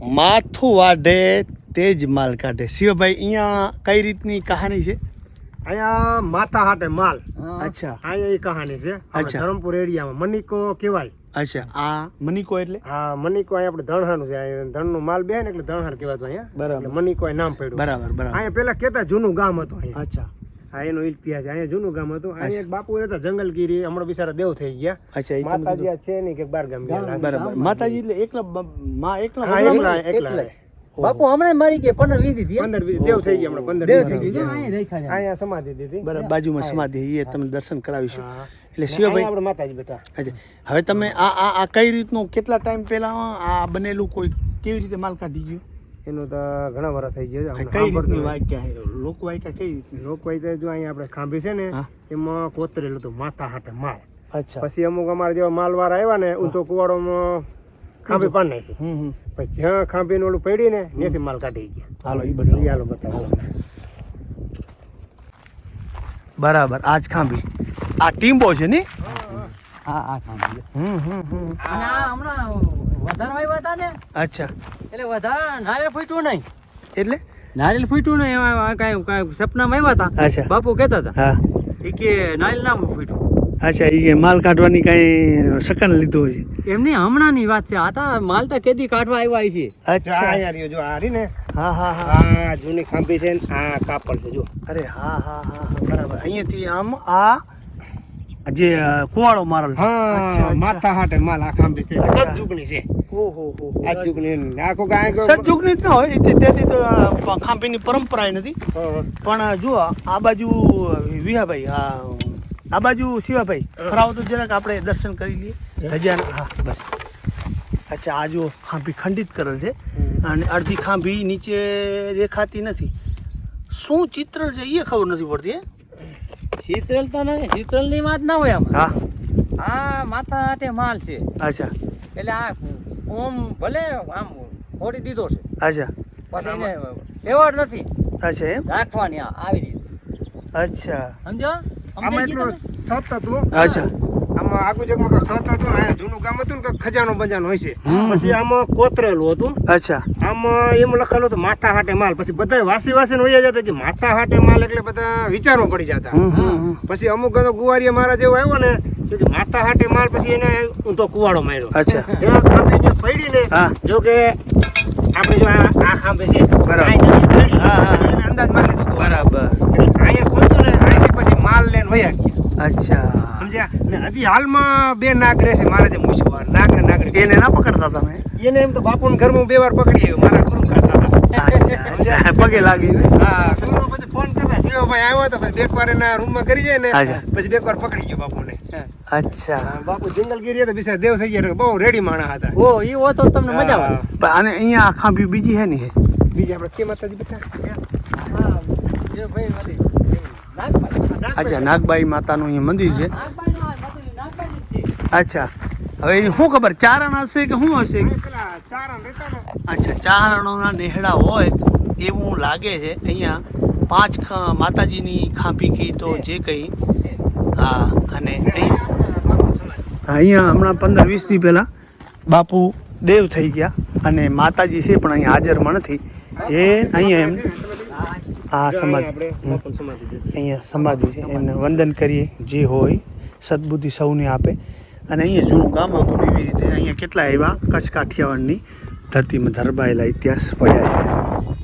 માથું વાઢે તે જ માલ કાઢે. શિવભાઈ અહીંયા કઈ રીતની કહાની છે? અહીંયા માથા હાટે માલ. અચ્છા. અહીંયા એ કહાની છે. અચ્છા. ધરમપુર એરિયામાં. મનિકો કહેવાય. અચ્છા. આ મનિકો એટલે? હા મનિકો અહીંયા આપણે ધણહાનું છે. ધણનો માલ બે ને એટલે ધણહાર કહેવાતું અહીંયા. બરાબર. મનિકો નામ પડ્યું. બરાબર બરાબર. અહીંયા પેલા કેતા જૂનું ગામ હતું અહીંયા. અચ્છા. હા એનો ઇતિહાસ અહીંયા જૂનું ગામ હતું. અહીંયા એક બાપુ હતા જંગલગીરી હમણાં બિચારા દેવ થઈ ગયા. અચ્છા માતાજી છે નહીં કે બાર ગામ બરાબર. માતાજી એટલે એકલા માં એકલા એકલા એકલા. બાપુ હમણાં મારી કે પંદર વીસ દીધી પંદર વીસ દેવ થઈ ગયા હમણાં પંદર દેવ થઈ ગયા અહીંયા સમાધિ દીધી. બરાબર બાજુમાં સમાધિ એ તમને દર્શન કરાવીશું. એટલે શિવભાઈ આપણે માતાજી બેઠા. અચ્છા હવે તમે આ આ આ કઈ રીતનું કેટલા ટાઈમ પહેલા આ બનેલું કોઈ કેવી રીતે માલ કાઢી ગયું? એનું તો ઘણા વર્ષ થઈ ગયા છે. કઈ રીતની વાક્યા લોક કઈ રીતની? જો અહીંયા આપણે ખાંભી છે ને એમાં કોતરેલું હતું માથા હાટે માલ અચ્છા. પછી અમુક અમારા જેવા માલવાર આવ્યા ને હું તો કુવાડોમાં ખાંભી પાડી નાખી. પછી જ્યાં ખાંભીનું ઓલું પડી ને ત્યાંથી માલ કાઢી ગયા. હાલો એ બધું ઈ હાલો બતાવો. બરાબર આજ ખાંભી. આ ટીમ્બો છે ને? હા આ ખાંભી. હમ હમ હમ. અને આ હમણાં વધારે આવ્યા હતા ને. અચ્છા. એટલે વધારે નારિયેળ ફૂટ્યું નહીં. એટલે? નારિયેળ ફૂટ્યું નહીં એમાં કાંઈ કાંઈ સપનામાં આવ્યા હતા. અચ્છા. બાપુ કહેતા હતા. હા. એ કે નારિયેળ ના ફૂટ્યું. અચ્છા એ માલ કાઢવાની કાંઈ સકન લીધું છે. એમની હમણાંની વાત છે. આ તો માલ તો કેદી કાઢવા આવ્યા છે. અચ્છા. યાર જો આ રહી ને. હા હા હા. આ જૂની ખાંભી છે ને આ કાપડ છે જો. અરે હા હા હા હા બરાબર. અહીંયાથી આમ આ જે કુવાળો મારલ. હા. માથા હાટે માલ આ ખાંભી છે. છે. આ જુગની આખો ગાય સજ્જુગની જ ના હોય. તેથી તો અ, ખાંભીની પરંપરા નથી. પણ જુઓ આ બાજુ વિહાભાઈ આ આ બાજુ શિવાભાઈ ફરાવો તો જરાક આપણે દર્શન કરી લઈએ. હજાર હા બસ. અચ્છા આ જો ખાંભી ખંડિત કરેલ છે. અને અડધી ખાંભી નીચે દેખાતી નથી. શું ચિત્ર છે એ ખબર નથી પડતી હે? શીતળ તો નહીં શીતળની વાત ના હોય આમાં. હા. આ માથા માલ છે. અચ્છા. એટલે આ ઓમ ભલે આમ ફોડી દીધો છે. અચ્છા. પછી એને લેવાડ નથી. અચ્છા એમ? રાખવાની આ આવી રીતે. અચ્છા. સમજો આમાં એટલું? સત હતું અચ્છા. આમાં આગુ જગમાં સત હતું ને અહીંયા જૂનું ગામ હતું ને ખજાનો બંજાનો હોય છે. પછી આમાં કોતરેલું હતું. અચ્છા. આમાં એમ લખેલું હતું માથા હાટે માલ. પછી બધા વાસી વાસી હોય જતા કે માથા હાટે માલ એટલે બધા વિચારો પડી જતા. પછી અમુક ગુવારીએ મારા જેવો આવ્યો ને તો કે માથા હાટે માર પછી એને ઊંધો કુવાડો માર્યો. અચ્છા. ખાંભી જે પડી ને જો કે આપણે જો આ ખાંભે છે. બરાબર. અંદાજ મારી લીધો બરાબર. અહીંયા ખોલતો ને અહીંથી પછી માલ લઈને વયા ગયા. અચ્છા. સમજ્યા? ને હજી હાલમાં બે નાગ રહે છે મારા જે મૂછવાર નાગ ને નાગરી એને ના પકડતા તમે? એને એમ તો બાપુને ઘરમાં બે વાર પકડી આવ્યો મારા ગુરુ ખાતા પગે લાગી હા ગુરુ પછી ફોન કરતા શિવભાઈ આવ્યો તો પછી બે વાર એના રૂમમાં કરી જાય ને પછી બે વાર પકડી ગયો બાપુને. અચ્છા. બાપુ જંગલગીરી હતા બિચારા દેવ થઈ ગયા બહુ રેડી માણા હતા. ઓ એ હો તો તમને મજા આવે. પણ આને અહીંયા આ ખાંભી બીજી હે ને હે? બીજી આપણે કે માતાજી બેઠા હા જે ભાઈ અચ્છા નાગબાઈ માતાનું અહીંયા મંદિર છે. અચ્છા હવે શું ખબર? ચારણ હશે કે શું હશે? અચ્છા ચારણોના નેહડા હોય એવું લાગે છે. અહીંયા પાંચ ખ- માતાજીની ખાંભી કી તો જે કંઈ હા, અને અહીં અહીંયા હમણાં પંદર વીસ દી પહેલાં બાપુ દેવ થઈ ગયા અને માતાજી છે, પણ અહીંયા હાજરમાં નથી. એ અહીંયા એમ આ સમાધિ. અહીંયા સમાધિ છે. એમને વંદન કરીએ, જે હોય, સદબુદ્ધિ સૌને આપે. અને અહીંયા જૂનું ગામ હતું, એવી રીતે અહીંયા કેટલા એવા કચ્છ કાઠિયાવાડની ધરતીમાં ધરબાયેલા ઇતિહાસ પડ્યા છે.